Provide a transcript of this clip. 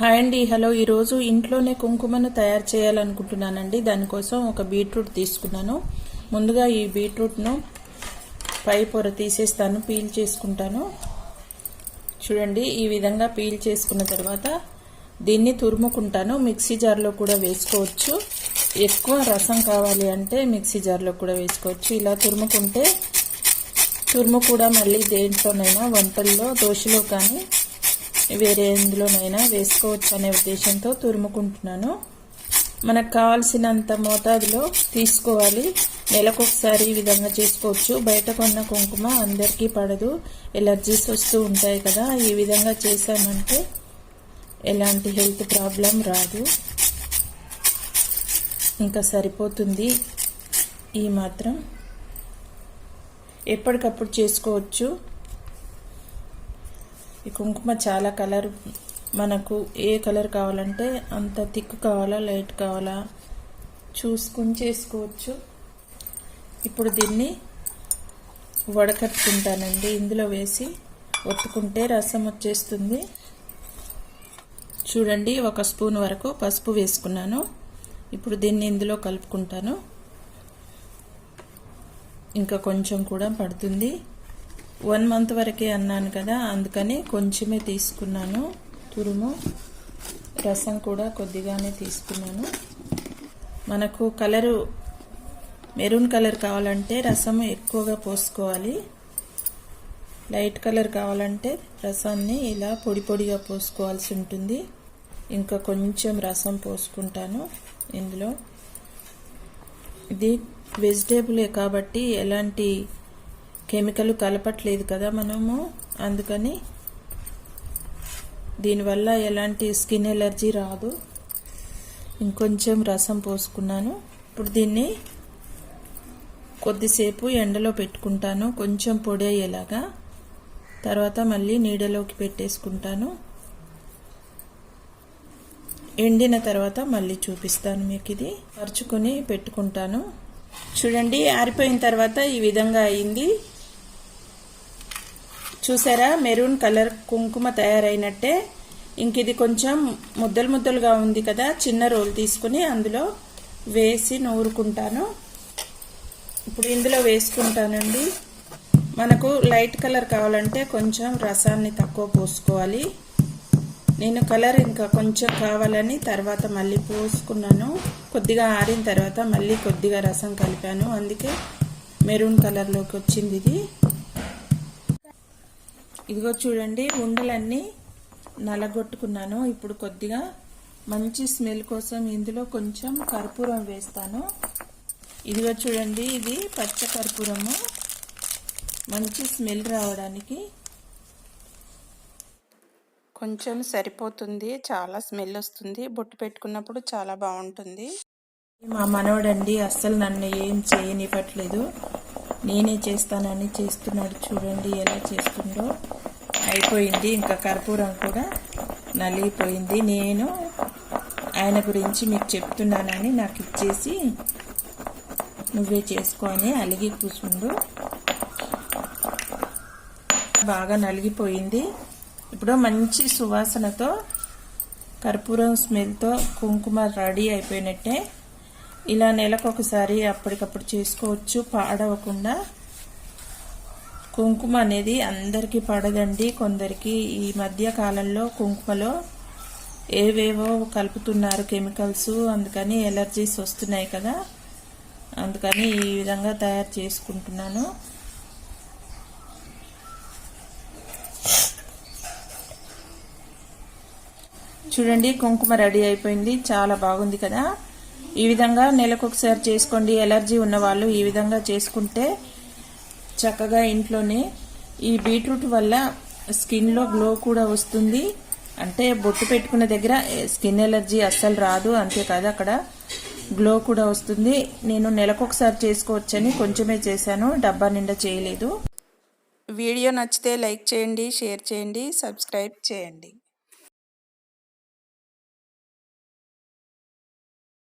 Hi అండి. Hello ఈరోజు ఇంట్లోనే కుంకుమను తయారు చేయాలనుకుంటున్నానండి. దానికోసం ఒక బీట్రూట్ తీసుకున్నాను. ముందుగా ఈ బీట్రూట్ను పై పొర తీసేస్తాను పీల్ చేసుకుంటాను. చూడండి ఈ విధంగా పీల్ చేసుకున్న తర్వాత దీన్ని తురుముకుంటాను. మిక్సీ జార్లో కూడా వేసుకోవచ్చు. ఎక్కువ రసం కావాలి అంటే మిక్సీ జార్లో కూడా వేసుకోవచ్చు. ఇలా తురుముకుంటే తురుము కూడా మళ్ళీ దేంట్లోనైనా వంటల్లో దోశలో కానీ వేరే ఎందులోనైనా వేసుకోవచ్చు అనే ఉద్దేశంతో తురుముకుంటున్నాను. మనకు కావాల్సినంత మోతాదులో తీసుకోవాలి. నెలకొకసారి ఈ విధంగా చేసుకోవచ్చు. బయట కొన్న కుంకుమ అందరికీ పడదు. ఎలర్జీస్ వస్తూ ఉంటాయి కదా. ఈ విధంగా చేసామంటే ఎలాంటి హెల్త్ ప్రాబ్లం రాదు. ఇంకా సరిపోతుంది. ఈ మాత్రం ఎప్పటికప్పుడు చేసుకోవచ్చు. ఈ కుంకుమ చాలా కలర్ మనకు ఏ కలర్ కావాలంటే అంత థిక్ కావాలా లైట్ కావాలా చూసుకుని చేసుకోవచ్చు. ఇప్పుడు దీన్ని వడకట్టుకుంటానండి. ఇందులో వేసి ఒత్తుకుంటే రసం వచ్చేస్తుంది. చూడండి ఒక స్పూన్ వరకు పసుపు వేసుకున్నాను. ఇప్పుడు దీన్ని ఇందులో కలుపుకుంటాను. ఇంకా కొంచెం కూడా పడుతుంది. వన్ మంత్ వరకే అన్నాను కదా అందుకని కొంచెమే తీసుకున్నాను. తురుము రసం కూడా కొద్దిగానే తీసుకున్నాను. మనకు కలరు మెరూన్ కలర్ కావాలంటే రసం ఎక్కువగా పోసుకోవాలి. లైట్ కలర్ కావాలంటే రసాన్ని ఇలా పొడి పొడిగా పోసుకోవాల్సి ఉంటుంది. ఇంకా కొంచెం రసం పోసుకుంటాను ఇందులో. ఇది వెజిటేబులే కాబట్టి ఎలాంటి కెమికల్ కలపట్లేదు కదా మనము. అందుకని దీనివల్ల ఎలాంటి స్కిన్ ఎలర్జీ రాదు. ఇంకొంచెం రసం పోసుకున్నాను. ఇప్పుడు దీన్ని కొద్దిసేపు ఎండలో పెట్టుకుంటాను. కొంచెం పొడి అయ్యేలాగా. తర్వాత మళ్ళీ నీడలోకి పెట్టేసుకుంటాను. ఎండిన తర్వాత మళ్ళీ చూపిస్తాను మీకు ఇది. పరుచుకొని పెట్టుకుంటాను. చూడండి ఆరిపోయిన తర్వాత ఈ విధంగా అయింది. చూసారా? మెరూన్ కలర్ కుంకుమ తయారైనట్టే. ఇంక ఇది కొంచెం ముద్దలు ముద్దలుగా ఉంది కదా చిన్న రోల్ తీసుకుని అందులో వేసి నూరుకుంటాను. ఇప్పుడు ఇందులో వేసుకుంటానండి. మనకు లైట్ కలర్ కావాలంటే కొంచెం రసాన్ని తక్కువ పోసుకోవాలి. నేను కలర్ ఇంకా కొంచెం కావాలని తర్వాత మళ్ళీ పోసుకున్నాను. కొద్దిగా ఆరిన తర్వాత మళ్ళీ కొద్దిగా రసం కలిపాను. అందుకే మెరూన్ కలర్లోకి వచ్చింది ఇది. ఇదిగో చూడండి ఉండలన్నీ నలగొట్టుకున్నాను. ఇప్పుడు కొద్దిగా మంచి స్మెల్ కోసం ఇందులో కొంచెం కర్పూరం వేస్తాను. ఇదిగో చూడండి ఇది పచ్చ కర్పూరము. మంచి స్మెల్ రావడానికి కొంచెం సరిపోతుంది. చాలా స్మెల్ వస్తుంది. బొట్టు పెట్టుకున్నప్పుడు చాలా బాగుంటుంది. మా మనవడండి అస్సలు నన్ను ఏం చేయనివ్వట్లేదు. నేనే చేస్తానని చేస్తున్నాడు చూడండి ఎలా చేస్తుండో అయిపోయింది. ఇంకా కర్పూరం కూడా నలిగిపోయింది. నేను ఆయన గురించి మీకు చెప్తున్నానని నాకు ఇచ్చేసి నువ్వే చేసుకొని అలిగి కూసుండు. బాగా నలిగిపోయింది. ఇప్పుడు మంచి సువాసనతో కర్పూరం స్మెల్తో కుంకుమ రెడీ అయిపోయినట్టే. ఇలా నెలకొకసారి అప్పటికప్పుడు చేసుకోవచ్చు. పాడవకుండా కుంకుమ అనేది అందరికీ పడదండి. కొందరికి ఈ మధ్య కాలంలో కుంకుమలో ఏవేవో కలుపుతున్నారు కెమికల్స్. అందుకని ఎలర్జీస్ వస్తున్నాయి కదా. అందుకని ఈ విధంగా తయారు చేసుకుంటున్నాను. చూడండి కుంకుమ రెడీ అయిపోయింది. చాలా బాగుంది కదా. ఈ విధంగా నెలకు ఒకసారి చేసుకోండి. ఎలర్జీ ఉన్న వాళ్ళు ఈ విధంగా చేసుకుంటే చక్కగా ఇంట్లోనే ఈ బీట్రూట్ వల్ల స్కిన్లో గ్లో కూడా వస్తుంది. అంటే బొట్టు పెట్టుకున్న దగ్గర స్కిన్ ఎలర్జీ అస్సలు రాదు అంతేకాదు అక్కడ గ్లో కూడా వస్తుంది. నేను నెలకొకసారి చేసుకోవచ్చని కొంచెమే చేశాను డబ్బా నిండా చేయలేదు. వీడియో నచ్చితే లైక్ చేయండి షేర్ చేయండి సబ్స్క్రైబ్ చేయండి.